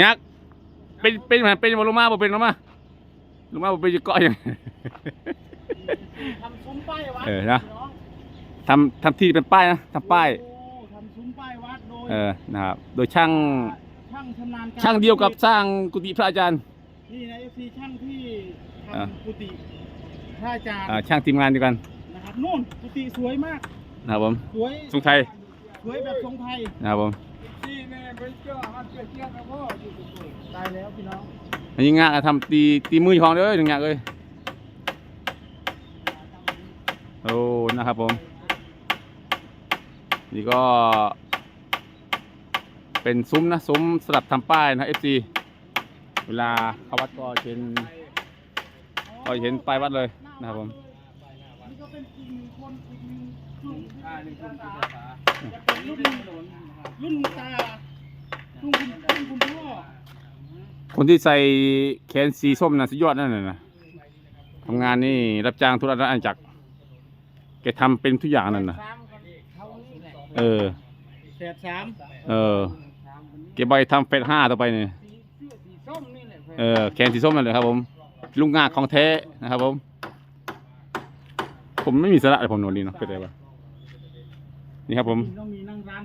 ยักษ์เป็นเป็นเหมือนเป็นบอลงมาบ่เป็นลงมาลงมาบ่เป็นจะเกาะยังทำซุ้มป้ายวัดเออนะพี่องทำทำที่เป็นป้ายนะทำป้ายโอ้ทำซุ้มป้ายวัดโดยเออนะครับโดยช่างช่างชำนาญการช่างเดียวกับสร้างกุฏิพระอาจารย์นี่นะเอฟซีช่างที่อ่าทำกุฏิพระอาจารย์อ่าช่างทีมงานเดียวกันนะครับนู่นกุฏิสวยมากนะครับผมสวยทรงไทยสวยแบบทรงไทยนะครับผมที่ ตายแล้วพี่น้องอันนี้งาอะทำตีตีมือของเด้อหนึ่งงาเลยโอ้นะครับผม นี่ก็ เป็นซุ้มนะซุ้มสลับทำป้ายนะ FC เวลาเข้าวัดก็เห็นก็เห็นป้ายวัดเลยนะครับผมรุ่นตา คุณรุ่นคุณพ่อคนที่ใส่แขนสีส้มนะสุดยอดนั่นน่ะนะทำงานนี่รับจ้างทุกราชอาณาจักรแกทำเป็นทุกอย่างนั่นนะเออแสดสามเออเก็บใบทำเฟสห้าต่อไปเนี่ยเออแขนสีส้มนั่นเลยครับผม ลุงงาของแท้นะครับผม ผมไม่มีสาระเลยผมโนนนี่เนาะเป็นไรวะนี่ครับผม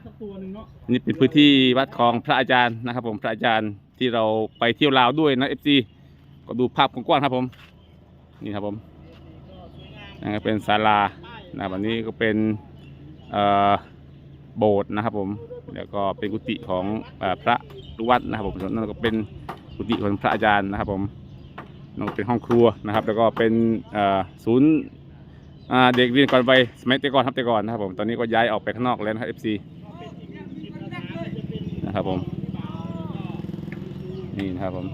ต้องมีนั่งร้านสักตัวหนึ่งเนาะนี่เป็นพื้นที่วัดของพระอาจารย์นะครับ ผมพระอาจารย์ที่เราไปเที่ยวลาวด้วยนะเอฟซีก็ดูภาพกว้างๆครับผม นี่ครับผมก็สวยงามนั่นก็เป็นศาลานะครับอันนี้ก็เป็นเอ่อโบสถ์นะครับผมแล้วก็เป็นกุฏิของเอ่อพระลูกวัดนะครับผมส่วนนั่นก็เป็นกุฏิของพระอาจารย์นะครับผมนั่นก็เป็นห้องครัวนะครับ แล้วก็เป็นเอ่อศูนย์อ่าเด็กเรียนก่อนไปสมัยแต่ก่อนครับแต่ก่อนนะครับผมตอนนี้ก็ย้ายออกไปข้างนอกแล้วนะครับ FC นะครับผม นี่นะครับผม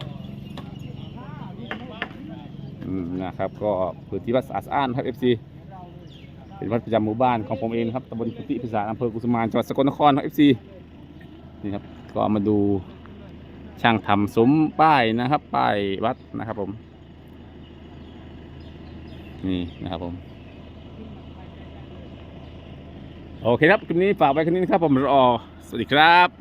อืมนะครับ ก็พื้นที่วัดสะอาดสะอ้านครับ FC เป็นวัดประจำหมู่บ้านของผมเองครับตำบลพุติพิสารอำเภอกุสมานจังหวัดสกลนครครับ FC นี่ครับ ก็มาดูช่างทำซุ้มป้ายนะครับ ป้ายวัดนะครับผม นี่นะครับผม โอเคครับคลิปนี้ฝากไว้แค่นี้นะครับผมรอ สวัสดีครับ